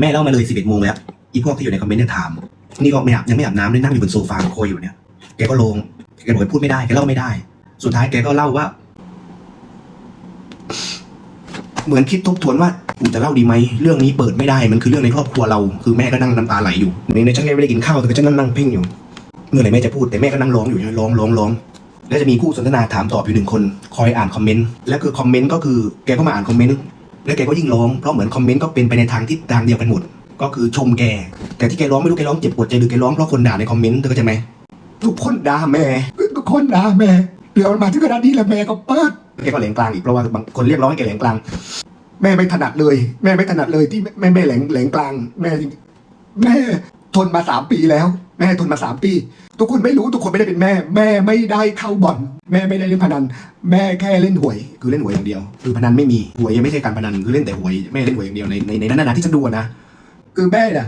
แม่เล่ามาเลยสิบเอ็ดโมงแล้วอีพวกที่อยู่ในคอมเมนต์เนี่ยถาม นี่ก็ไม่อาบยังไม่อาบน้ำเลยนั่งอยู่บนโซฟาโคยอยู่เนี่ยแกก็ลงแกบอกแกพูดไม่ได้แกเล่าไม่ได้ สุดท้ายแกก็เล่าว่า เหมือนคิดทบทวนว่ากูจะเล่าดีไหมเรื่องนี้เปิดไม่ได้มันคือเรื่องในครอบครัวเรา คือแม่ก็นั่งน้ำตาไหลอยู่ในฉันไม่ได้กินข้าวแต่ก็ฉันนั่งนั่งเพ่งอยู่เมื่อไหร่แม่จะพูดแต่แม่ก็นั่งร้องอยู่ใช่ร้องร้องร้องแล้วจะมีคู่สนทนาถามตอบอยู่หนึ่งคน คอยอ่านคอมเมนต์ แล้วคือคอมเมนต์ก็คือแกก็มาอ่านคอมเมนต์ แล้วแกก็ยิ่งร้องเพราะเหมือนคอมเมนต์ก็เป็นไปในทางที่ทางเดียวกันหมด ก็คือชมแก แต่ที่แกร้องไม่รู้แกร้องเจ็บปวดใจหรือแกร้องเพราะคนด่าในคอมเมนต์เธอเข้าใจไหมทุกคนด่าแม่ทุกคนด่าแม่เดี๋ยวมาถึงขนาดนี้แล้วแม่ก็เปิดแกก็แหลงกลางอีกเพราะว่าบางคนเรียกร้องให้แกแหลงกลาง แม่ไม่ถนัดเลย แม่ไม่ถนัดเลยที่แม่แม่แหลงแหลงกลาง แม่จริงแม่ทนมาสามปีแล้ว แม่ทนมาสามปี ทุกคนไม่รู้ทุกคนไม่ได้เป็นแม่ แม่ไม่ได้เข้าบ่อน แม่ไม่ได้เล่นพนัน แม่แค่เล่นหวย คือเล่นหวยอย่างเดียว คือพนันไม่มีหวยยังไม่ใช่การพนันคือเล่นแต่หวยแม่เล่นหวยอย่างเดียวในในในนั้นนะที่ฉันดูนะคือแม่น่ะ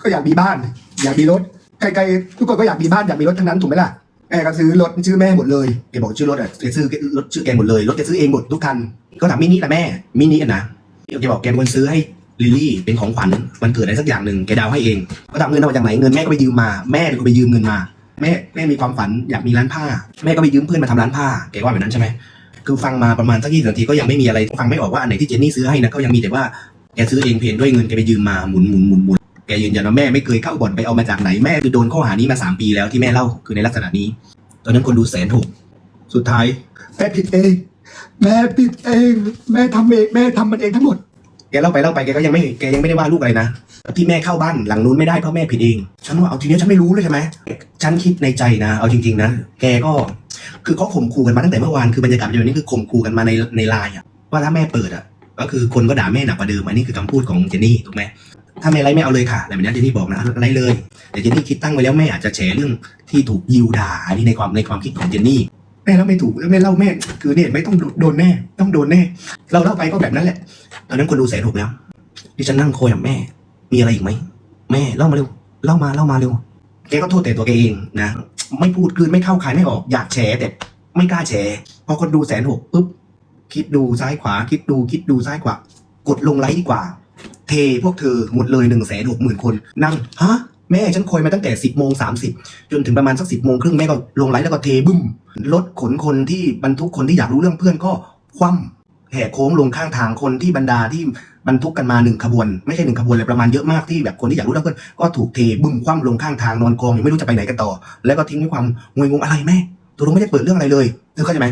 ก็อยากมีบ้าน อยากมีรถใครๆทุกคนก็อยากมีบ้านอยากมีรถทั้งนั้นถูกไหมล่ะแม่ก็ซื้อรถชื่อแม่หมดเลยแกบอกชื่อรถอะแกซื้อรถชื่อแกหมดเลยรถแกซื้อเองหมดทุกคันก็ถามมินิละแม่มินิอะนะแกบอกแกเป็นคนซื้อให้ ลิลลี่เป็นของขวัญวันเกิดอะไรสักอย่างหนึ่งแกดาวให้เอง ก็ถามเงินเอามาจากไหนเงินแม่ก็ไปยืมมาแม่เป็นคนไปยืมเงินมา แม่แม่มีความฝันอยากมีร้านผ้า แม่ก็ไปยืมเพื่อนมาทำร้านผ้าแกว่าแบบนั้นใช่ไหมคือฟังมาประมาณสักยี่สิบนาทีก็ยังไม่มีอะไรฟังไม่ออกว่าอันไหนที่เจนนี่ซื้อให้นะก็ยังมีแต่ว่าแกซื้อเองเพนด้วยเงินแกไปยืมมาหมุนหมุนหมุนหมุนแกยืนยันว่าแม่ไม่เคยเข้าบ่อนไปเอามาจากไหนแม่คือโดนข้อหานี้มาสามปีแล้วที่แม่เล่าคือในลักษณะนี้ ตอนนั้นคนดูแสนหกสุดท้ายแม่ผิดเอง แม่ผิดเอง แม่ทำเองแม่ทำมันเองทั้งหมด แกเล่าไปเล่าไปแกก็ยังไม่แกยังไม่ได้ว่าลูกอะไรนะที่แม่เข้าบ้านหลังนู้นไม่ได้เพราะแม่ผิดเองฉันว่าเอาทีนี้ฉันไม่รู้เลยใช่ไหมฉันคิดในใจนะ เอาจริง ๆนะแกก็คือเขาข่มขู่กันมาตั้งแต่เมื่อวานคือบรรยากาศแบบนี้คือข่มขู่กันมาในในไลน์อะว่าถ้าแม่เปิดอะก็คือคนก็ด่าแม่หนักกว่าเดิมอันนี้คือคำพูดของเจนนี่ถูกไหมถ้าแม่ไลฟ์ไม่เอาเลยค่ะแต่แบบนี้เจนนี่บอกนะไรเลยแต่เจนนี่คิดตั้งไว้แล้วแม่อาจจะแฉเรื่องที่ถูกยิวด่าอันนี้ในความในความคิดของเจนนี่ แม่เล่าไม่ถูกแล้วแม่เล่าแม่คือเนี่ยไม่ต้องโดนแน่ ต้องโดนแน่ เราเล่าไปก็แบบนั้นแหละตอนนั้นคนดูแสนหกแล้วดิฉันนั่งโคยกับแม่ มีอะไรอีกไหมแม่เล่ามาเร็วเล่ามาเล่ามาเร็วแกก็โทษแต่ตัวแกเองนะไม่พูดคืนไม่เข้าขายไม่ออกอยากแฉแต่ไม่กล้าแฉพอคนดูแสนหกปุ๊บคิดดูซ้ายขวา คิดดูคิดดูซ้ายขวากดลงไลค์ดีกว่า เทพวกเธอหมดเลยหนึ่งแสนหกหมื่นคนนั่งฮะ แม่ฉันคอยมาตั้งแต่สิบโมงสามสิบจนถึงประมาณสักสิบโมงครึ่งแม่ก็ลงไลค์แล้วก็เทบึ้มรถขนคนที่บรรทุกคนที่อยากรู้เรื่องเพื่อนก็คว่ำแหกโค้งลงข้างทางคนที่บรรดาที่บรรทุกกันมาหนึ่งขบวน ไม่ใช่หนึ่งขบวนเลยประมาณเยอะมากที่แบบคนที่อยากรู้เรื่องเพื่อนก็ถูกเทบึ้มคว่ำลงข้างทางนอนกองอยู่ไม่รู้จะไปไหนกันต่อ แล้วก็ทิ้งไว้ความงวยงงอะไรแม่ตัวเราไม่ได้เปิดเรื่องอะไรเลยเธอเข้าใจไหม